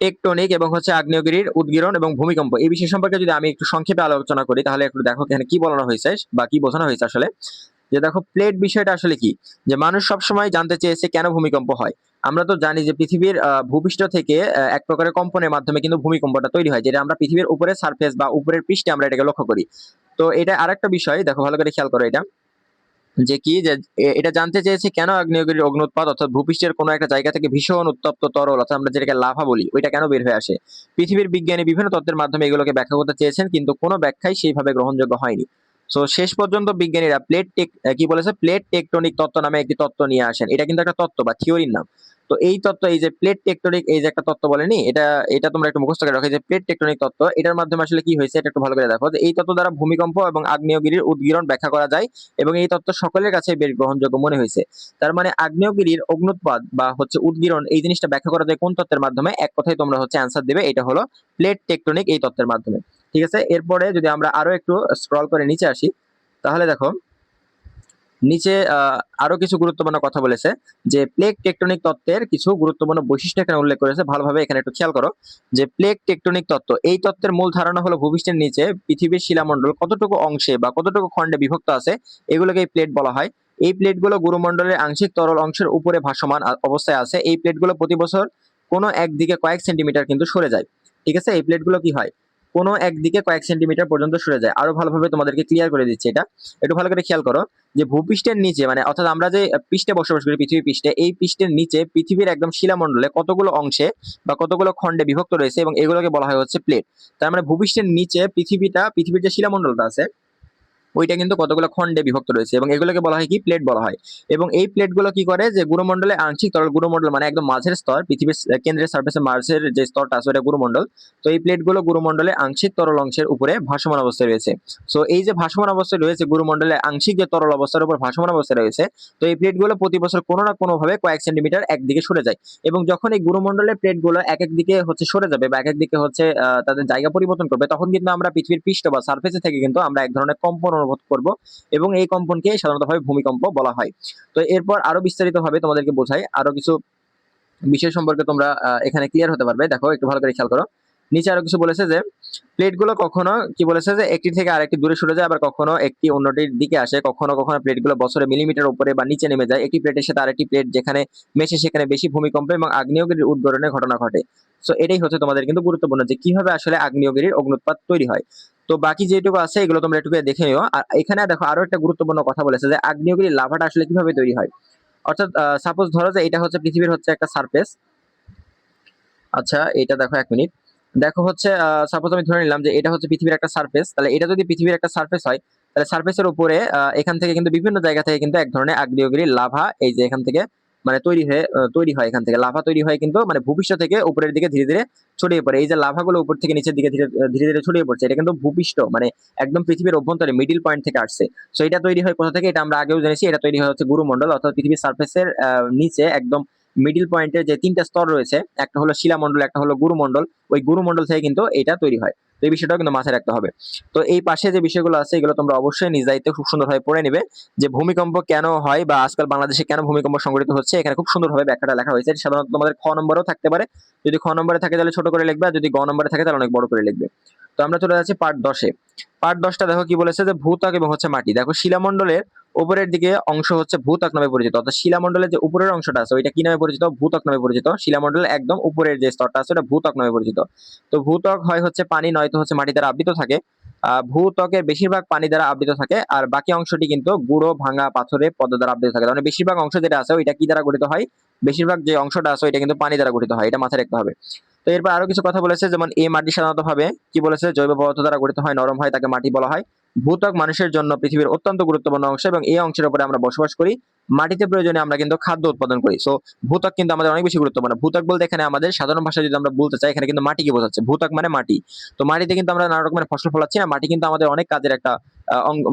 টেকটনিক এবং হচ্ছে আগ্নেয়গিরির উদ্গীরণ এবং ভূমিকম্প। এই বিষয় সম্পর্কে যদি আমি একটু সংক্ষেপে আলোচনা করি, তাহলে একটু দেখো এখানে কি বলানো হয়েছে বা কি বোঝানো হয়েছে আসলে। যে দেখো প্লেট বিষয়টা আসলে কি? যে মানুষ সবসময় জানতে চেয়েছে কেন ভূমিকম্প হয়। আমরা তো জানি যে পৃথিবীর ভূপৃষ্ঠ থেকে এক প্রকারের কম্পনের মাধ্যমে কিন্তু ভূমিকম্পটা তৈরি হয়, যেটা আমরা পৃথিবীর উপরে সারফেস বা উপরের পৃষ্ঠে আমরা এটাকে লক্ষ্য করি। তো এটা আরেকটা বিষয়, দেখো ভালো করে খেয়াল করো এটা। যে কি? যে এটা জানতে চেয়েছে কেন আগ্নেয়গিরির অগ্নুৎপাত, অর্থাৎ ভূপৃষ্ঠের কোনো একটা জায়গা থেকে ভীষণ উত্তপ্ত তরল, অর্থাৎ আমরা যেটাকে লাভা বলি, ওইটা কেন বের হয়ে আসে? পৃথিবীর বিজ্ঞানী বিভিন্ন তত্ত্বের মাধ্যমে এগুলোকে ব্যাখ্যা করতে চেয়েছেন, কিন্তু কোনো ব্যাখ্যাই সেইভাবে গ্রহণযোগ্য হয়নি। সো শেষ পর্যন্ত বিজ্ঞানীরা প্লেট টেক কি বলেছে? প্লেট টেকটনিক তত্ত্ব নামে একটি তত্ত্ব নিয়ে আসেন। এটা কিন্তু একটা তত্ত্ব বা থিওরির নাম। তো এই তত্ত্ব, এই যে প্লেট টেকটনিক এই যে একটা তত্ত্ব বলেনি এটা এটা তোমরা একটু মুখস্থ করে রাখো। যে প্লেট টেকটনিক তত্ত্ব, এটার মাধ্যমে আসলে কি হয়েছে? এটা একটু ভালো করে দেখো যে এই তত্ত্ব দ্বারা ভূমিকম্প এবং আগ্নেয়গিরির উদ্গীরণ ব্যাখ্যা করা যায় এবং এই তত্ত্ব সকলের কাছে বেশ গ্রহণযোগ্য মনে হয়েছে। তার মানে আগ্নেয়গিরির অগ্নুৎপাদ বা হচ্ছে উদ্গীরণ, এই জিনিসটা ব্যাখ্যা করা যায় কোন তত্ত্বের মাধ্যমে? এক কথায় তোমরা হচ্ছে অ্যান্সার দেবে, এটা হলো প্লেট টেকটনিক এই তত্ত্বের মাধ্যমে। ঠিক আছে? এরপরে যদি আমরা আরও একটু স্ক্রল করে নিচে আসি, তাহলে দেখো, নিচে আরও কিছু গুরুত্বপূর্ণ কথা বলেছে, যে প্লেট টেকটনিক তত্ত্বের কিছু গুরুত্বপূর্ণ বৈশিষ্ট্য এখানে উল্লেখ করেছে। ভালোভাবে এখানে একটু খেয়াল করো, যে প্লেট টেকটনিক তত্ত্ব, এই তত্ত্বের মূল ধারণা হলো ভূপৃষ্ঠের নিচে পৃথিবীর শিলামণ্ডল কতটুকু অংশে বা কতটুকু খণ্ডে বিভক্ত আছে, এগুলোকে এই প্লেট বলা হয়। এই প্লেটগুলো গুরুমণ্ডলের আংশিক তরল অংশের উপরে ভাসমান অবস্থায় আছে। এই প্লেটগুলো প্রতি বছর কোনো একদিকে কয়েক সেন্টিমিটার কিন্তু সরে যায়। ঠিক আছে? এই প্লেটগুলো কি হয়? কোনো একদিকে কয়েক সেন্টিমিটার পর্যন্ত সরে যায়। আরও ভালোভাবে তোমাদেরকে ক্লিয়ার করে দিচ্ছে এটা। একটু ভালো করে খেয়াল করো যে ভূপৃষ্ঠের নিচে মানে অর্থাৎ আমরা যে পৃষ্ঠে বসবাস করি, পৃথিবী পৃষ্ঠে, এই পৃষ্ঠের নিচে পৃথিবীর একদম শিলামণ্ডলে কতগুলো অংশে বা কতগুলো খণ্ডে বিভক্ত রয়েছে এবং এগুলোকে বলা হয় হচ্ছে প্লেট তার মানে ভূপৃষ্ঠের নিচে পৃথিবীটা, পৃথিবীর যে শিলামণ্ডলটা আছে ওইটা কিন্তু কতগুলো খণ্ডে বিভক্ত রয়েছে এবং এগুলোকে বলা হয় কি? প্লেট বলা হয়। এবং এই প্লেটগুলো কি করে? যে গুরুমণ্ডলে আংশিক তরল গুরুমণ্ডল মানে একদম মাঝের স্তর, পৃথিবীর কেন্দ্রের সার্ফেসে মাঝের যে স্তরটা আছে ওটা গুরুমণ্ডল। তো এই প্লেটগুলো গুরুমণ্ডলে আংশিক তরল অংশের উপরে ভাসমান অবস্থায় রয়েছে। সো এই যে ভাসমান অবস্থায় রয়েছে গুরুমণ্ডলে আংশিক যে তরল অবস্থার উপর ভাসমান অবস্থায় রয়েছে, তো এই প্লেটগুলো প্রতি বছর কোনো না কোনো ভাবে কয়েক সেন্টিমিটার একদিকে সরে যায়। এবং যখন এই গুরুমণ্ডলের প্লেটগুলো এক এক দিকে হচ্ছে সরে যাবে বা এক এক দিকে হচ্ছে তাদের জায়গা পরিবর্তন করবে, তখন কিন্তু আমরা পৃথিবীর পৃষ্ঠ বা সার্ফেসে থেকে কিন্তু আমরা এক ধরনের কম্পন অনুভব করব এবং এই কম্পনকে সাধারণতভাবে ভূমিকম্প বলা হয়। তো এরপর আরও বিস্তারিত ভাবে তোমাদেরকে বোঝাই, আরও কিছু বিষয় সম্পর্কে তোমরা এখানে ক্লিয়ার হতে পারবে। দেখো, একটু ভালো করে খেয়াল করো। নিচে আরও কিছু বলেছে যে প্লেটগুলো কখনো, কি বলেছে যে, একটি থেকে আরেকটি দূরে সরে যায়, আবার কখনো একটি অন্যটির দিকে আসে। কখনো কখনো প্লেটগুলো বছরে মিলিমিটার উপরে বা নিচে নেমে যায়। একটি প্লেটের সাথে আরেকটি প্লেট যেখানে মেশে সেখানে বেশি ভূমিকম্প এবং আগ্নেয়গিরির উদ্গরণের ঘটনা ঘটে। সো এটাই হচ্ছে তোমাদের কিন্তু গুরুত্বপূর্ণ যে কীভাবে আসলে আগ্নেয়গিরির অগ্নুৎপাত তৈরি হয়। তো বাকি যেটুকু আছে, এগুলো তোমরা একটু দেখে নিও। আর এখানে দেখো আরও একটা গুরুত্বপূর্ণ কথা বলেছে যে আগ্নেয়গিরির লাভাটা আসলে কীভাবে তৈরি হয়। অর্থাৎ সাপোজ ধরো যে এটা হচ্ছে পৃথিবীর হচ্ছে একটা সারফেস আচ্ছা এটা দেখো এক মিনিট। দেখো হচ্ছে সাপোজ আমি ধরে নিলাম যে এটা হচ্ছে পৃথিবীর একটা সারফেস তাহলে এটা যদি পৃথিবীর একটা সারফেস হয়, তাহলে সারফেসের উপরে এখান থেকে কিন্তু বিভিন্ন জায়গা থেকে কিন্তু এক ধরনের আগ্নেয়গিরি লাভা এই যে এখান থেকে মানে তৈরি হয়ে তৈরি হয় এখান থেকে। লাভা তৈরি হয় কিন্তু মানে ভূপৃষ্ঠ থেকে উপরের দিকে ধীরে ধীরে ছড়িয়ে পড়ে। এই যে লাভাগুলো উপর থেকে নিচের দিকে ধীরে ধীরে ধীরে ছড়িয়ে পড়ছে, এটা কিন্তু ভূপৃষ্ঠ মানে একদম পৃথিবীর অভ্যন্তরে মিডিল পয়েন্ট থেকে আসছে। সো এটা তৈরি হয় কোথা থেকে? এটা আমরা আগেও জেনেছি, এটা তৈরি হয় হচ্ছে গুরুমণ্ডল, অর্থাৎ পৃথিবীর সারফেসের নিচে একদম মিডিল পয়েন্টের যে তিনটা স্তর রয়েছে, একটা হলো শিলামণ্ডল, একটা হলো গুরুমণ্ডল। ওই গুরুমণ্ডল থেকে কিন্তু এটা তৈরি হয়। এই বিষয়টাও কিন্তু মাথায় রাখতে হবে। তো এই পাশে যে বিষয়গুলো আছে, এগুলো তোমরা অবশ্যই নিজ দায়িত্বে খুব সুন্দরভাবে পড়ে নিবে যে ভূমিকম্প কেন হয় বা আজকাল বাংলাদেশে কেন ভূমিকম্প সংঘটিত হচ্ছে, এখানে খুব সুন্দরভাবে ব্যাখ্যাটা লেখা হয়েছে। সাধারণত তোমাদের খ নম্বরেও থাকতে পারে। যদি খ নম্বরে থাকে তাহলে ছোট করে লিখবে, আর যদি গ নম্বরে থাকে তাহলে অনেক বড় করে লিখবে। তো আমরা চলে যাচ্ছি পার্ট দশে। পার্ট দশটা দেখো কি বলেছে যে ভূত্বক এবং হচ্ছে মাটি। দেখো শিলামণ্ডলের উপরের দিকে অংশ হচ্ছে ভূত্বক নামে পরিচিত। অর্থাৎ শিলামণ্ডলের যে উপরের অংশটা আছে, ওইটা কি নামে পরিচিত? ভূত্বক নামে পরিচিত। শিলামণ্ডলের একদম উপরের যে স্তরটা আছে, ওটা ভূত্বক নামে পরিচিত। তো ভূত্বক হয় হচ্ছে পানি, নয়তো হচ্ছে মাটি দ্বারা আবৃত থাকে। আহ ভূত্বকের বেশিরভাগ পানি দ্বারা আবৃত থাকে, আর বাকি অংশটি কিন্তু গুঁড়ো, ভাঙা, পাথরে পদ্ম দ্বারা আবৃত থাকে। মানে বেশিরভাগ অংশ যেটা আছে, ওইটা কি দ্বারা গঠিত হয়? বেশিরভাগ যে অংশটা আছে, ওইটা কিন্তু পানি দ্বারা গঠিত হয়, এটা মাথায় রাখতে হবে। তো এরপর আরও কিছু কথা বলেছে, যেমন এই মাটি সাধারণত ভাবে কি বলেছে? জৈব পদার্থ দ্বারা গঠিত হয়, নরম হয়, তাকে মাটি বলা হয়। ভূত্বক মানুষের জন্য পৃথিবীর অত্যন্ত গুরুত্বপূর্ণ অংশ এবং এই অংশের উপরে আমরা বসবাস করি। মাটিতে প্রয়োজনে আমরা কিন্তু খাদ্য উৎপাদন করি। সো ভূতক কিন্তু আমাদের অনেক বেশি গুরুত্বপূর্ণ। ভূতক বলতে এখানে আমাদের সাধারণ ভাষায় যদি আমরা বলতে চাই, এখানে কিন্তু মাটিকে বোঝাচ্ছে? ভূতক মানে মাটি। তো মাটিতে কিন্তু আমরা নানা রকমের ফসল ফলাচ্ছি না। মাটি কিন্তু আমাদের অনেক কাজের একটা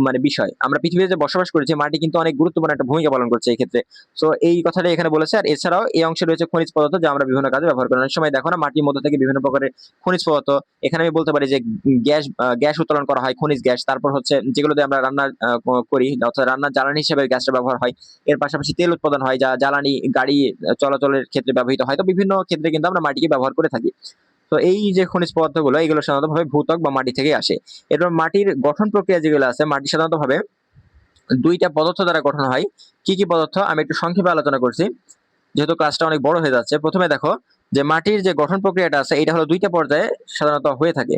মানে বিষয়। আমরা পৃথিবীতে যে বসবাস করেছি, মাটি কিন্তু অনেক গুরুত্বপূর্ণ একটা ভূমিকা পালন করছে এই ক্ষেত্রে। সো এই কথাটা এখানে বলেছে। আর এছাড়াও এই অংশে রয়েছে খনিজ পদার্থ, যা আমরা বিভিন্ন কাজে ব্যবহার করি। অনেক সময় দেখো না, মাটির মধ্যে থেকে বিভিন্ন প্রকারের খনিজ পদার্থ। এখানে আমি বলতে পারি যে, গ্যাস গ্যাস উত্তোলন করা হয়, খনিজ গ্যাস। তারপর হচ্ছে যেগুলো দিয়ে আমরা রান্না করি, অর্থাৎ রান্নার জ্বালানি হিসেবে গ্যাসটা ব্যবহার হয়। এর পাশাপাশি তেল উৎপাদন হয়, যা জ্বালানি, গাড়ি, চলাচলের ক্ষেত্রে ব্যবহৃত হয়। তো বিভিন্ন ক্ষেত্রে কিন্তু আমরা মাটিকে ব্যবহার করে থাকি। তো এই যে খনিজ পদার্থগুলো, এগুলো সাধারণতভাবে ভূত্বক বা মাটি থেকে আসে। এরপর মাটির গঠন প্রক্রিয়া যেগুলো আছে, মাটি সাধারণতভাবে দুইটা পদার্থ দ্বারা গঠন হয়। কি কি পদার্থ? আমি একটু সংক্ষেপে আলোচনা করছি। যেহেতু কাজটা অনেক বড় হয়ে যাচ্ছে, প্রথমে দেখো যে মাটির যে গঠন প্রক্রিয়াটা আছে, এটা হলো দুইটা পর্যায়ে সাধারণত হয়ে থাকে।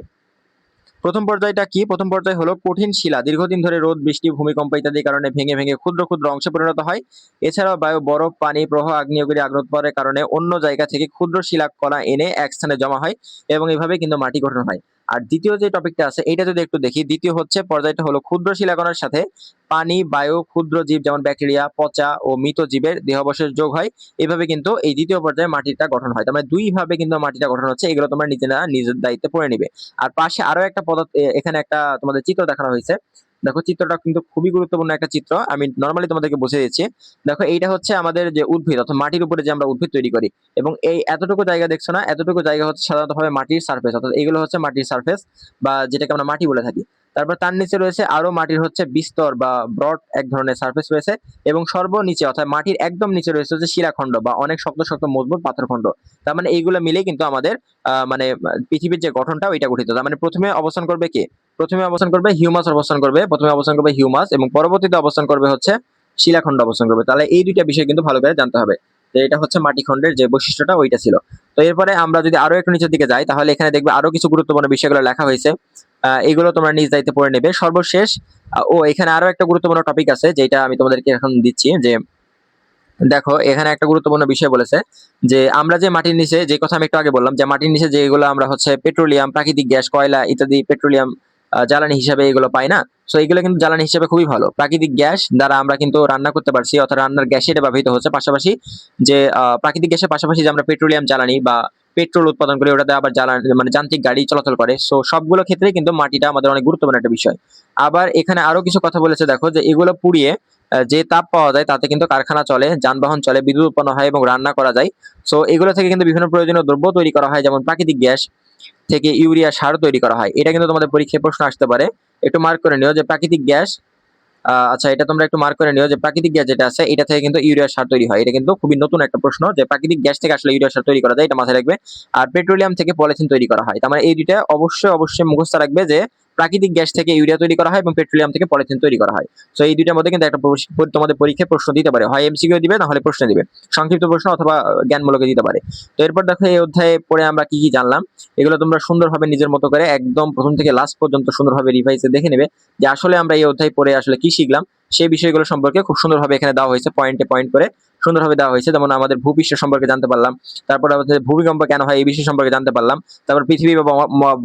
প্রথম পর্যায়টা কি? প্রথম পর্যায় হলো কঠিন শিলা। দীর্ঘদিন ধরে রোদ, বৃষ্টি, ভূমিকম্প ইত্যাদি কারণে ভেঙে ভেঙে ক্ষুদ্র ক্ষুদ্র অংশে পরিণত হয়। এছাড়াও বায়ু, বরফ, পানি প্রহ আগ্নেয়গিরি আগ্নোৎপাতের কারণে অন্য জায়গা থেকে ক্ষুদ্র শিলা কলা এনে এক স্থানে জমা হয় এবং এভাবে কিন্তু মাটি গঠন হয়। আর দ্বিতীয় যে টপিকটা আছে এটা যদি একটু দেখি, দ্বিতীয় হচ্ছে পর্যায়টা হলো ক্ষুদ্র শিলাকণার সাথে পানি, বায়ু, ক্ষুদ্র জীব যেমন ব্যাকটেরিয়া, পচা ও মৃত জীবের দেহাবশেষ যোগ হয়। এভাবে কিন্তু এই দ্বিতীয় পর্যায়ে মাটিটা গঠন হয়। তার মানে দুই ভাবে কিন্তু মাটিটা গঠন হচ্ছে, এগুলো তোমরা নিজেরা নিজের দায়িত্বে পড়ে নিবে। আর পাশে আরও একটা পদার্থ এখানে একটা তোমাদের চিত্র দেখানো হয়েছে। দেখো, চিত্রটা কিন্তু খুবই গুরুত্বপূর্ণ একটা চিত্র। আমি নর্মালি তোমাদেরকে বসে দিচ্ছি। দেখো, এইটা হচ্ছে আমাদের যে উদ্ভিদ, অর্থাৎ মাটির উপরে যে আমরা উদ্ভিদ তৈরি করি। এবং এই এতটুকু জায়গা দেখছ না? এতটুকু জায়গা হচ্ছে সাধারণত ভাবে মাটির সার্ফেস অর্থাৎ এগুলো হচ্ছে মাটির সার্ফেস বা যেটাকে আমরা মাটি বলে থাকি। তারপর তার নিচে রয়েছে আরও মাটির হচ্ছে বিস্তর বা ব্রড এক ধরনের সার্ফেস রয়েছে এবং সর্বনিচে, অর্থাৎ মাটির একদম নিচে রয়েছে হচ্ছে শিলাখণ্ড বা অনেক শক্ত শক্ত মজবুত পাথরখণ্ড। তার মানে এইগুলো মিলে কিন্তু আমাদের মানে পৃথিবীর যে গঠনটা ওইটা গঠিত। তার মানে প্রথমে অবস্থান করবে কে? প্রথমে অবস্থান করবে হিউমাস, অবস্থান করবে, প্রথমে অবস্থান করবে হিউমাস এবং পরবর্তীতে অবস্থান করবে হচ্ছে শিলাখণ্ড অবস্থান করবে। তাহলে এই দুইটা বিষয় কিন্তু ভালো করে জানতে হবে যে এটা হচ্ছে মাটিখণ্ডের যে বৈশিষ্ট্যটা ওইটা ছিল। তো এরপরে আমরা যদি আরও একটু নিচের দিকে যাই, তাহলে এখানে দেখবে আরও কিছু গুরুত্বপূর্ণ বিষয়গুলো লেখা হয়েছে। এগুলো তোমরা নিজ দায়িত্বে পড়ে নেবে। সর্বশেষ ও, এখানে আরও একটা গুরুত্বপূর্ণ টপিক আছে, যেটা আমি তোমাদেরকে এখন দিচ্ছি যে, দেখো, এখানে একটা গুরুত্বপূর্ণ বিষয় বলেছে যে, আমরা যে মাটির নিচে, যে কথা আমি একটু আগে বললাম, যে মাটির নিচে যেগুলো আমরা হচ্ছে পেট্রোলিয়াম প্রাকৃতিক গ্যাস, কয়লা ইত্যাদি পেট্রোলিয়াম জ্বালানি হিসাবে এগুলো পাই না। সো এগুলো কিন্তু জ্বালানি হিসেবে খুবই ভালো। প্রাকৃতিক গ্যাস দ্বারা আমরা কিন্তু রান্না করতে পারছি, অর্থাৎ রান্নার গ্যাসে এটা ব্যবহৃত হচ্ছে। পাশাপাশি যে প্রাকৃতিক গ্যাসের পাশাপাশি যে আমরা পেট্রোলিয়াম জ্বালানি বা পেট্রোল উৎপাদন করি, ওটাতে আবার জ্বালানি মানে যান্ত্রিক গাড়ি চলাচল করে। সো সবগুলো ক্ষেত্রে কিন্তু মাটিটা আমাদের অনেক গুরুত্বপূর্ণ একটা বিষয়। আবার এখানে আরও কিছু কথা বলেছে, দেখো যে এগুলো পুড়িয়ে যে তাপ পাওয়া যায় তাতে কিন্তু কারখানা চলে, যানবাহন চলে, বিদ্যুৎ উৎপন্ন হয় এবং রান্না করা যায়। সো এগুলো থেকে কিন্তু বিভিন্ন প্রয়োজনীয় দ্রব্য তৈরি করা হয়, যেমন প্রাকৃতিক গ্যাস থেকে ইউরিয়া সার তৈরি করা হয়। এটা কিন্তু তোমাদের পরীক্ষায় প্রশ্ন আসতে পারে। একটু মার্ক করে নিও যে প্রাকৃতিক গ্যাস আচ্ছা এটা তোমরা একটু মার্ক করে নিও যে প্রাকৃতিক গ্যাস যেটা আছে, এটা থেকে কিন্তু ইউরিয়া সার তৈরি হয়। এটা কিন্তু খুবই নতুন একটা প্রশ্ন যে প্রাকৃতিক গ্যাস থেকে আসলে ইউরিয়া সার তৈরি করা যায়, এটা মাথায় রাখবে। আর পেট্রোলিয়াম থেকে পলিথিন তৈরি করা হয়। তার মানে এই দুইটা অবশ্যই অবশ্যই মুখস্থ রাখবে যে প্রাকৃতিক গ্যাস থেকে ইউরিয়া তৈরি করা হয় এবং পেট্রোলিয়াম থেকে পলিথিন তৈরি করা হয়। তো এই দুইটার মধ্যে কিন্তু একটা তোমাদের পরীক্ষায় প্রশ্ন দিতে পারে। হয় এমসিকিউ দিবে না হলে প্রশ্ন দিবে। সংক্ষিপ্ত প্রশ্ন অথবা জ্ঞানমূলকে দিতে পারে। তো এরপর দেখো, এই অধ্যায়ে পড়ে আমরা কি কি জানলাম? এগুলো তোমরা সুন্দরভাবে নিজের মতো করে একদম প্রথম থেকে লাস্ট পর্যন্ত সুন্দরভাবে রিভাইসে দেখে নেবে যে আসলে আমরা এই অধ্যায় পড়ে আসলে কি শিখলাম, সেই বিষয়গুলো সম্পর্কে খুব সুন্দরভাবে এখানে দেওয়া হয়েছে পয়েন্টে পয়েন্ট করে। সুন্দরভাবে দেওয়া হয়েছে। যেমন আমাদের ভূপৃষ্ঠ সম্পর্কে জানতে পারলাম, তারপর আমাদের ভূমিকম্প কেন হয়, এই বিষয় সম্পর্কে জানতে পারলাম, তারপর পৃথিবী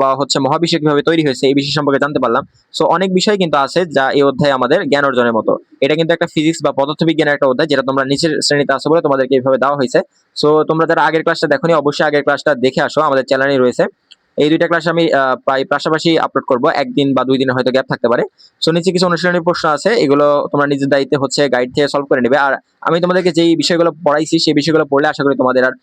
বা হচ্ছে মহাবিশ্ব কীভাবে তৈরি হয়েছে, এই বিষয় সম্পর্কে জানতে পারলাম। সো অনেক বিষয় কিন্তু আছে যা এই অধ্যায়ে আমাদের জ্ঞান অর্জনের মতো। এটা কিন্তু একটা ফিজিক্স বা পদার্থবিজ্ঞানের একটা অধ্যায়, যেটা তোমরা নিচের শ্রেণীতে আসো বলে তোমাদেরকে এইভাবে দেওয়া হয়েছে। সো তোমরা যারা আগের ক্লাসটা দেখোনি, অবশ্যই আগের ক্লাসটা দেখে আসো। আমাদের চ্যানেলে রয়েছে। এই দুইটা ক্লাস আমি প্রায় পাশাপাশি আপলোড করব। একদিন বা দুই দিন হয়তো গ্যাপ থাকতে পারে। সো নিচে কিছু অনুশীলনী প্রশ্ন আছে। এগুলো তোমরা নিজের দায়িত্বে হচ্ছে গাইড থেকে সলভ করে নেবে। আর আমি তোমাদেরকে যেই বিষয়গুলো পড়াইছি, সেই বিষয়গুলো পড়লে আশা করি তোমাদের আর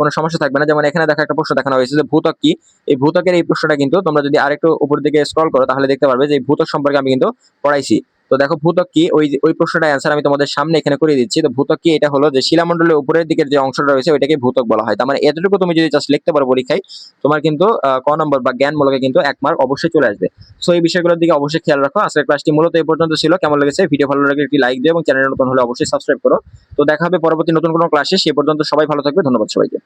কোনো সমস্যা থাকবে না। যেমন এখানে দেখো একটা প্রশ্ন দেখানো হয়েছে যে ভূতক। কি এই ভূতকের এই প্রশ্নটা কিন্তু তোমরা যদি আরেকটু উপর দিকে স্ক্রল করো, তাহলে দেখতে পারবে যে ভূতক সম্পর্কে আমি কিন্তু পড়াইছি। তো দেখো ভূতক কি? ওই ওই প্রশ্নটার অ্যান্সার আমি তোমাদের সামনে এখানে করে দিচ্ছি। তো ভূতক কি? এটা হলো যে শিলামণ্ডলের উপরের দিকের যে অংশটা রয়েছে, ওইটাকে ভূতক বলা হয়। তার মানে এতটুকু তুমি যদি জাস্ট লিখতে পারো পরীক্ষায়, তোমার কিন্তু ক নম্বর বা জ্ঞানমূলকে কিন্তু এক মার্ক অবশ্যই চলে আসবে। সো এই বিষয়গুলোর দিকে অবশ্যই খেয়াল রাখো। আজকের ক্লাসটি মূলত এই পর্যন্ত ছিল। কেমন লেগেছে? ভিডিও ভালো লাগলে একটি লাইক দিও এবং চ্যানেল নতুন হলে অবশ্যই সাবস্ক্রাইব করো। তো দেখা হবে পরবর্তী নতুন কোনো ক্লাসে সে পর্যন্ত সবাই ভালো থাকবে। ধন্যবাদ সবাইকে।